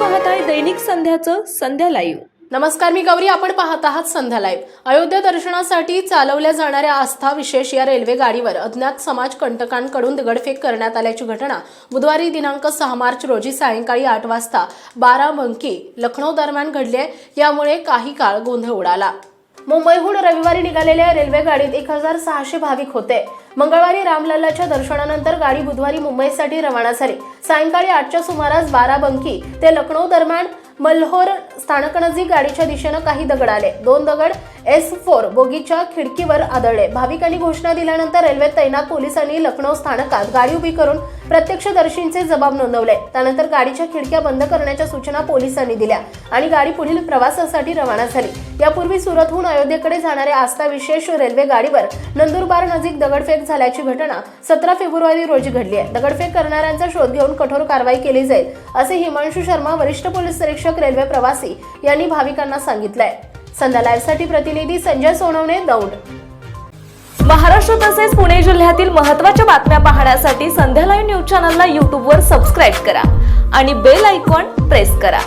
दैनिक संध्याचं संध्या live नमस्कार मी गौरी. आपण पाहत आहात संध्या लाईव्ह अयोध्या दर्शनासाठी चालवल्या जाणाऱ्या आस्था विशेष या रेल्वे गाडीवर अज्ञात समाज कंटकांकडून दगडफेक करण्यात आल्याची घटना बुधवारी दिनांक सहा मार्च रोजी सायंकाळी आठ वाजता बाराबंकी लखनौ दरम्यान घडली आहे. यामुळे काही काळ गोंधळ उडाला. मुंबईहून रविवारी निघालेल्या रेल्वे गाडीत एक हजार सहाशे भाविक होते. मंगळवारी रामलल्लाच्या दर्शनानंतर गाडी बुधवारी मुंबईसाठी रवाना झाली. सायंकाळी आठच्या सुमारास बाराबंकी ते लखनौ दरम्यान मल्होर स्थानकनजीक गाडीच्या दिशेनं काही दगड आले. दोन दगड एस फोर बोगीच्या खिडकीवर आदळले. भाविकांनी घोषणा दिल्यानंतर रेल्वेत तैनात पोलिसांनी लखनौ स्थानकात गाडी उभी करून प्रत्यक्षदर्शींचे जबाब नोंदवले. त्यानंतर गाडीच्या खिडक्या बंद करण्याच्या सूचना पोलिसांनी दिल्या आणि गाडी पुढील प्रवासासाठी रवाना झाली. यापूर्वी सुरतहून अयोध्येकडे जाणाऱ्या आस्था विशेष रेल्वे गाडीवर नंदुरबार नजीक दगडफेक झाल्याची घटना सतरा फेब्रुवारी रोजी घडली आहे. दगडफेक करणाऱ्यांचा शोध घेऊन कठोर कारवाई केली जाईल असे हिमांशू शर्मा वरिष्ठ पोलीस निरीक्षक रेल्वे प्रवासी यांनी भाविकांना सांगितलंय. संध्या लाईव्हसाठी प्रतिनिधी संजय सोनवणे दौंड. महाराष्ट्र तसेच पुणे जिल्ह्यातील महत्त्वाच्या बातम्या पाहण्यासाठी संध्या लाईव्ह न्यूज चॅनलला यूट्यूबवर सबस्क्राईब करा आणि बेल आयकॉन प्रेस करा.